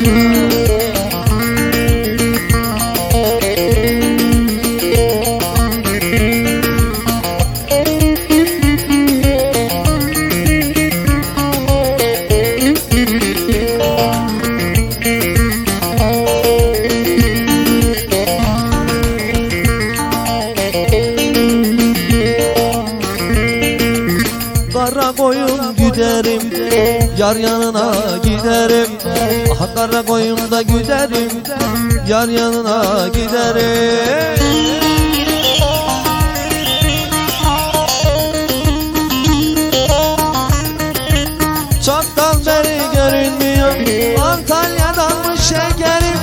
Mm-hmm. Kara koyun güderim Yar yanına giderim. Ah kara koyun da güderim Yar yanına giderim. Çoktan beri görünmüyor Antalya'dan mı şekerim?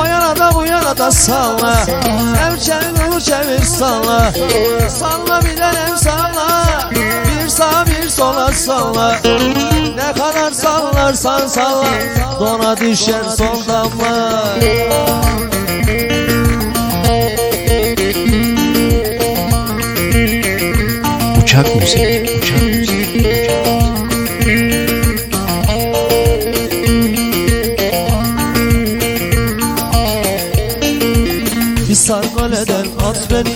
O yana da bu yana da salla Ev çevir çevir salla Salla bir tanem sola salla Ne kadar sallarsan salla Dona düşer son damla Uçak müzik, uçak müzik. Hisar kaleden at beni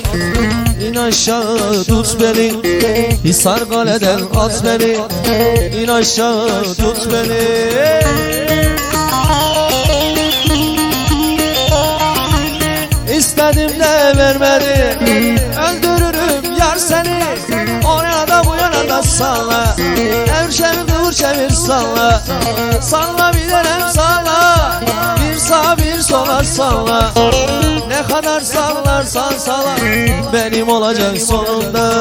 İn aşağı tut beni. Hisar kaleden at beni İn aşağı tut beni. İstedim de vermedi Öldürürüm yar seni. O yana da bu yana da salla Ev çevir kıvır çevir salla. Salla bir denem salla Bir sağa bir sola salla kadar sallarsan salla Benim olacak sonunda